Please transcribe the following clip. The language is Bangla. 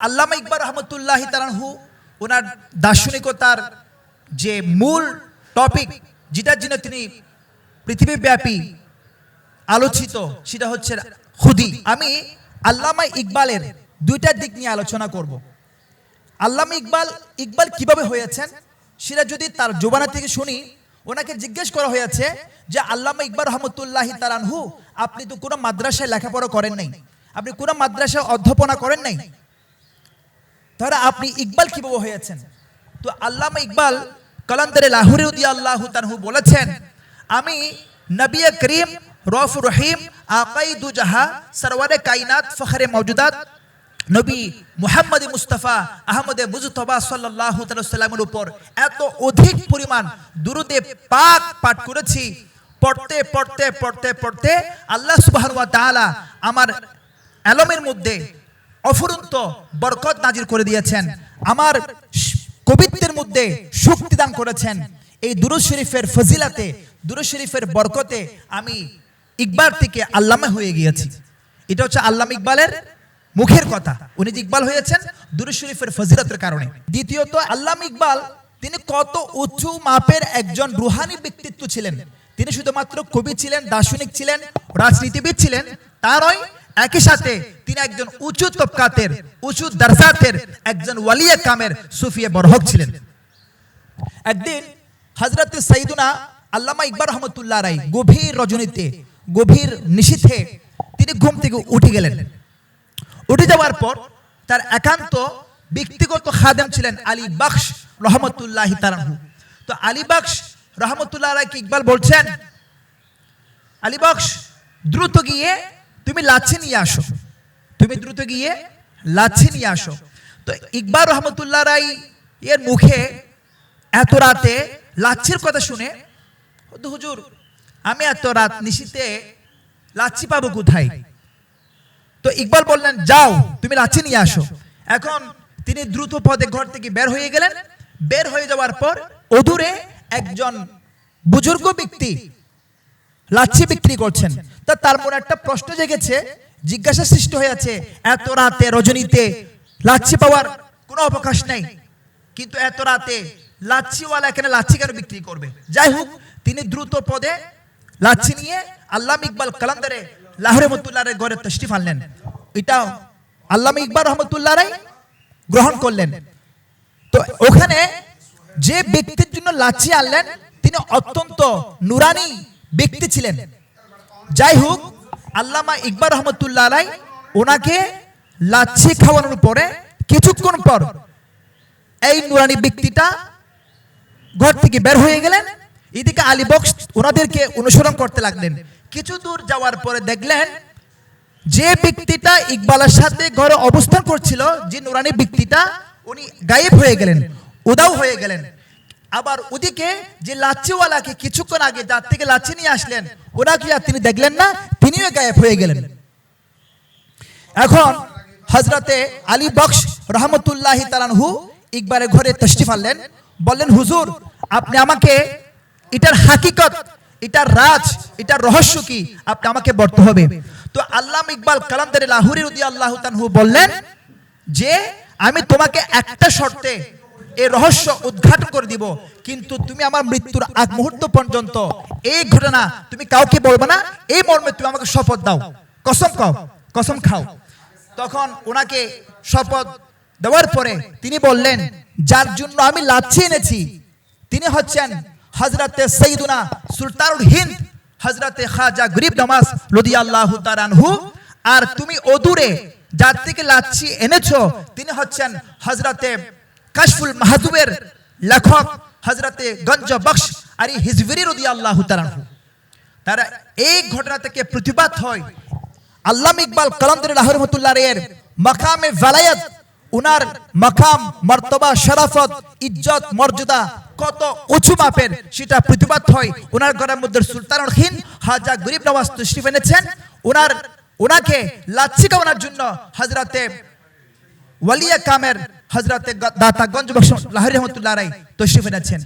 আল্লামা ইকবাল রহমতুল্লাহ তালাহু ওনার দার্শনিকতার যে মূল টপিক, যেটার জন্য তিনি পৃথিবীব্যাপী আলোচিত, সেটা হচ্ছে খুদি। আমি আল্লামা ইকবালের দুইটার দিক নিয়ে আলোচনা করব। আল্লামা ইকবাল ইকবাল কীভাবে হয়েছেন? সেটা যদি তার জোবানা থেকে শুনি, ওনাকে জিজ্ঞেস করা হয়েছে যে, আল্লামা ইকবাল রহমতুল্লাহ তালানহু আপনি তো কোনো মাদ্রাসায় লেখাপড়া করেন নাই। আপনি কোনো মাদ্রাসায় অধ্যাপনা করেন নাই। তাহলে আপনি ইকবাল কীভাবে হয়েছেন? তো আল্লামা ইকবাল কলান্তরে লাহুরি আল্লাহ তানহু বলেছেন, আমি নবী করিম রফ রহিম, আকাইদু জাহা, সরওয়ারে কাইনাত, ফখরে মৌজুদাত নবী মুহাম্মদ মুস্তাফা আহমদে মুজতবা সাল্লাহ সাল্লামের উপর এত অধিক পরিমাণ দুরুদে পাক পাঠ করেছি, পড়তে পড়তে পড়তে পড়তে আল্লাহ সুবাহ আমার অ্যালমের মধ্যে অফুরন্ত বরকত নাজির করে দিয়েছেন। আমার কবিত্বের মধ্যে শক্তি দান করেছেন। এই দুরুদ শরীফের ফজিলাতে, দুরুদ শরীফের বরকতে আমি ইকবাল থেকে আল্লামা হয়ে গিয়েছি। এটা হচ্ছে আল্লাম ইকবালের মুখের কথা। উনি যে ইকবাল হয়েছেন, দুরুদ শরীফের ফজিলতের কারণে। দ্বিতীয়ত, আল্লাম ইকবাল, তিনি কত উঁচু মাপের একজন রুহানি ব্যক্তিত্ব ছিলেন। তিনি শুধুমাত্র কবি ছিলেন, দার্শনিক ছিলেন, রাজনীতিবিদ ছিলেন। তারই একই সাথে তিনি একজন উঁচু তবকাতের, উঁচু দারজাতের একজন ওয়ালিয়া কামের সুফিয়া বরহক ছিলেন। একদিন হজরত সাইদুনা আল্লামা ইকবর রহমতুল্লাহ রাই গভীর রজনীতে, গভীর নিশীথে তিনি ঘুম থেকে উঠে গেলেন। উঠে যাওয়ার পর তার একান্ত ব্যক্তিগত খাদেম ছিলেন আলী বখশ রহমতুল্লাহ তারাহু তো আলী বখশ রহমতুল্লাহ রায়কে ইকবাল বলছেন, আলী বখশ, দ্রুত গিয়ে তুমি লাচ্ছি নিয়ে আসো। তুমি দ্রুত গিয়ে লাচ্ছি নিয়ে আসো। তো ইকবাল রহমতুল্লাহ রাই এর মুখে এত রাতে লাচ্ছির কথা শুনে "হুজুর, আমি এত রাত নিশিতে লাচ্ছি পাবো কোথায়? তো ইকবাল বললেন যাও তুমি লাচ্ছি নিয়ে আসো। এখন তিনি দ্রুত পদে ঘর থেকে বের হয়ে গেলেন। বের হয়ে যাওয়ার পর অদূরে একজন বুজুর্গ ব্যক্তি লাচ্ছি বিক্রি করছেন। তা তার মনে একটা প্রশ্ন জেগেছে, জিজ্ঞাসা সৃষ্টি হয়েছে, এত রাতে রজনীতে লাচ্ছি পাওয়ার কোনো অবকাশ নাই। কিন্তু এত রাতে লাচ্ছিওয়ালা এখানে লাচ্ছি কেন বিক্রি করবে? যাই হোক, তিনি দ্রুত পদে লাচ্ছি নিয়ে আল্লাহ ইকবাল কালান্দারে, লাহরে রহমতুল্লাহ ঘরে তশরিফ আনলেন। এটা আল্লাহ ইকবাল রহমতুল্লাহ রাই গ্রহণ করলেন। তো ওখানে যে ব্যক্তির জন্য লাচ্ছি আনলেন, তিনি অত্যন্ত নুরানি ব্যক্তি ছিলেন। যাই হোক আল্লামা ইকবাল রহমতুল্লাহ আলাই ওনাকে লাচ্ছি খাওয়ানোর পরে কিছুক্ষণ পর এই নুরানি ব্যক্তিটা ঘর থেকে বের হয়ে গেলেন। এদিকে আলী বক্স ওনাদেরকে অনুসরণ করতে লাগলেন। কিছু দূর যাওয়ার পরে দেখলেন যে ব্যক্তিটা ইকবালের সাথে ঘরে অবস্থান করছিল, যে নুরানি ব্যক্তিটা, উনি গায়েব হয়ে গেলেন, উদাও হয়ে গেলেন। আবার ওদিকে যে লাচ্ছিওয়ালাকে কিছুক্ষণ আগে যার থেকে লাচ্ছি নিয়ে আসলেন ওনাকে আর তিনি দেখলেন না? তিনিও গায়েব হয়ে গেলেন। এখন হজরতে আলী বক্স রহমতুল্লাহ তালানহু ইকবারের ঘরে তশরিফ আনলেন। বললেন, হুজুর, আপনি আমাকে এটার হাকিকত, এটার রাজ, এটার রহস্য কি? আপনি আমাকে বলতে হবে। তো আল্লাহ ইকবাল কালামদারি লাহুরি রদি আল্লাহ তানহু বললেন যে, আমি তোমাকে একটা শর্তে এই রহস্য উদ্ঘাটন করে দিব। কিন্তু তুমি আমার মৃত্যুর আগ মুহূর্ত পর্যন্ত এই ঘটনা তুমি কাউকে বলবে না, এই মর্মে তুমি আমাকে শপথ দাও। কসম খাও কসম খাও। তখন ওনাকে শপথ দেওয়ার পরে তিনি বললেন, যার জন্য আমি লাচ্ছি এনেছি, তিনি হচ্ছেন হজরতে সঈদুনা সুলতানুল হিন্দ হজরতে খাজা গরিব নমাজ লদি আল্লাহ তারানহু আর তুমি অদূরে যার থেকে লাচ্ছি এনেছো, তিনি হচ্ছেন হজরতে কাশফুল মাহাদুবের লেখক হজরতে গঞ্জ বক্স আর হিজবিরি রদি আল্লাহ তারা এই ঘটনা থেকে প্রতিবাদ হয়। আল্লাহ ইকবাল কালামদুর রহমতুল্লাহ এর মাকামে ভালায়াত উনার মাকাম, মর্তবা, শরাফত, ইজ্জত, মর্যাদা কত উঁচু মাপের সেটা প্রতিবাদ হয়। ওনার ঘরের মধ্যে সুলতানুল হিন হাজা গরিব নওয়াজ তশরিফ এনেছেন। ওনার ওনাকে লাচ্ছি খাওয়ানোর জন্য হজরতে ওয়ালিয়া কামের হজরতে দাতা গঞ্জ বক্স লাহরি রহমতুল্লাহ রাই তশরিফ এনেছেন।